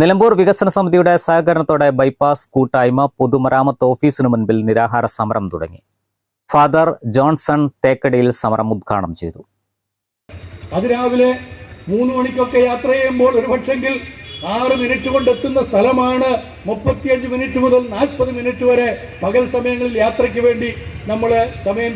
നിലമ്പൂർ വികസന സമിതിയുടെ സഹകരണത്തോടെ ബൈപ്പാസ് കൂട്ടായ്മ പൊതുമരാമത്ത് ഓഫീസിനു മുൻപിൽ നിരാഹാര സമരം തുടങ്ങി. ഫാദർ ജോൺസൺ തേക്കടിയിൽ സമരം ഉദ്ഘാടനം ചെയ്തു. അതിരാവിലെ മൂന്ന് മണിക്കൊക്കെ യാത്ര ചെയ്യുമ്പോൾ ഒരുപക്ഷെങ്കിൽ ആറ് മിനിറ്റ് കൊണ്ട് എത്തുന്ന സ്ഥലമാണ് മുപ്പത്തിയഞ്ച് മിനിറ്റ് മുതൽ നാൽപ്പത് മിനിറ്റ് വരെ പകൽ സമയങ്ങളിൽ യാത്രയ്ക്ക് വേണ്ടി നമ്മൾ സമയം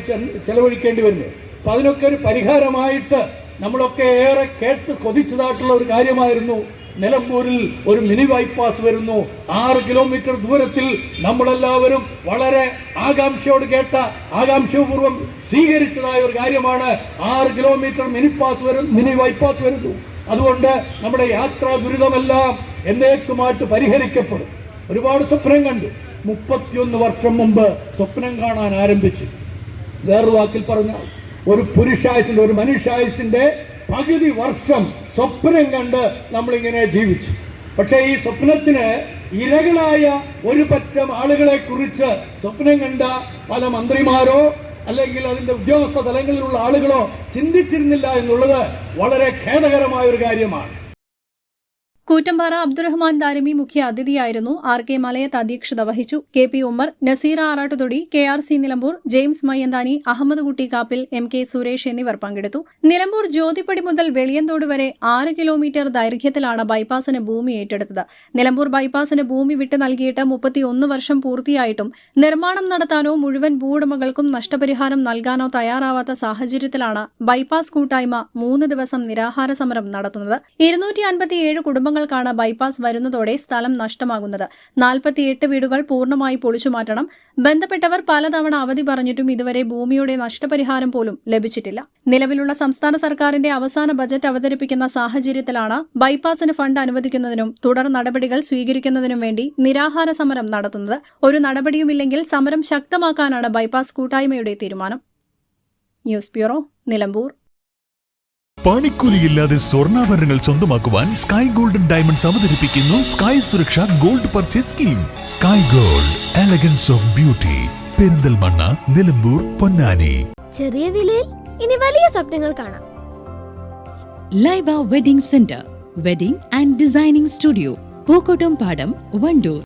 ചെലവഴിക്കേണ്ടി വരുന്നത് അപ്പൊ അതിനൊക്കെ ഒരു പരിഹാരമായിട്ട് നമ്മളൊക്കെ ഏറെ കേട്ട് കൊതിച്ചതായിട്ടുള്ള ഒരു കാര്യമായിരുന്നു നിലമ്പൂരിൽ ഒരു മിനി ബൈപ്പാസ് വരുന്നു. ആറ് കിലോമീറ്റർ ദൂരത്തിൽ നമ്മളെല്ലാവരും വളരെ ആകാംക്ഷയോട് കേട്ട ആകാംക്ഷപൂർവം സ്വീകരിച്ചതായ ഒരു കാര്യമാണ് ആറ് കിലോമീറ്റർ മിനി പാസ് വരും മിനി ബൈപ്പാസ് വരുന്നു. അതുകൊണ്ട് നമ്മുടെ യാത്രാ ദുരിതമെല്ലാം എന്നേക്കുമായിട്ട് പരിഹരിക്കപ്പെടും. ഒരുപാട് സ്വപ്നം കണ്ടു. മുപ്പത്തിയൊന്ന് വർഷം മുമ്പ് സ്വപ്നം കാണാൻ ആരംഭിച്ചു. വേറൊരു വാക്കിൽ പറഞ്ഞാൽ ഒരു പുരുഷായുസിന്റെ ഒരു മനുഷ്യായുസിന്റെ പകുതി വർഷം സ്വപ്നം കണ്ട് നമ്മളിങ്ങനെ ജീവിച്ചു. പക്ഷേ ഈ സ്വപ്നത്തിന് ഇരകളായ ഒരു പറ്റം ആളുകളെ കുറിച്ച് സ്വപ്നം കണ്ട പല മന്ത്രിമാരോ അല്ലെങ്കിൽ അതിന്റെ ഉദ്യോഗസ്ഥ തലങ്ങളിലുള്ള ആളുകളോ ചിന്തിച്ചിരുന്നില്ല എന്നുള്ളത് വളരെ ഖേദകരമായ ഒരു കാര്യമാണ്. കൂറ്റമ്പാറ അബ്ദുറഹ്മാൻ ദാരിമി മുഖ്യ അതിഥിയായിരുന്നു ആർ കെ മലയത്ത് അധ്യക്ഷത വഹിച്ചു. K P Ummer Naseera Arattuthodi K R C Nilambur James Mayyanthani Ahammed Kutty Kappil M K Suresh എന്നിവർ പങ്കെടുത്തു. നിലമ്പൂർ ജ്യോതിപ്പടി മുതൽ വെളിയന്തോട് വരെ ആറ് കിലോമീറ്റർ ദൈർഘ്യത്തിലാണ് ബൈപ്പാസിന് ഭൂമി ഏറ്റെടുത്തത്. നിലമ്പൂർ ബൈപ്പാസിന് ഭൂമി വിട്ടു നൽകിയിട്ട് മുപ്പത്തിയൊന്ന് വർഷം പൂർത്തിയായിട്ടും നിർമ്മാണം നടത്താനോ മുഴുവൻ ഭൂവുടമകൾക്കും നഷ്ടപരിഹാരം നൽകാനോ തയ്യാറാവാത്ത സാഹചര്യത്തിലാണ് ബൈപ്പാസ് കൂട്ടായ്മ മൂന്ന് ദിവസം നിരാഹാര സമരം നടത്തുന്നത്. ഇരുന്നൂറ്റി അൻപത്തിയേഴ് കുടുംബങ്ങൾക്കാണ് ബൈപ്പാസ് വരുന്നതോടെ സ്ഥലം നഷ്ടമാകുന്നത്. നാൽപ്പത്തിയെട്ട് വീടുകൾ പൂർണമായി പൊളിച്ചുമാറ്റണം ബന്ധപ്പെട്ടവർ പലതവണ അവധി പറഞ്ഞിട്ടും ഇതുവരെ ഭൂമിയുടെ നഷ്ടപരിഹാരം പോലും ലഭിച്ചിട്ടില്ല. നിലവിലുള്ള സംസ്ഥാന സർക്കാരിന്റെ അവസാന ബജറ്റ് അവതരിപ്പിക്കുന്ന സാഹചര്യത്തിലാണ് ബൈപ്പാസിന് ഫണ്ട് അനുവദിക്കുന്നതിനും തുടർ നടപടികൾ സ്വീകരിക്കുന്നതിനും വേണ്ടി നിരാഹാര സമരം നടത്തുന്നത്. ഒരു നടപടിയുമില്ലെങ്കിൽ സമരം ശക്തമാക്കാനാണ് ബൈപ്പാസ് കൂട്ടായ്മയുടെ തീരുമാനം. News bureau Nilambur. പണിക്കൂലിയില്ലാതെ സ്വർണാഭരണങ്ങൾ സ്വന്തമാക്കുവാൻ സ്കൈ ഗോൾഡൻ ഡയമണ്ട്സ് അവതരിപ്പിക്കുന്നു sky Suraksha gold purchase scheme sky gold elegance of beauty Perinthalmanna Nilambur Ponnani. ചെറിയ വിലയിൽ ഇനി വലിയ സ്വപ്നങ്ങൾ കാണാം. Laiba wedding centre wedding and designing studio Pookkottumpadam Wandoor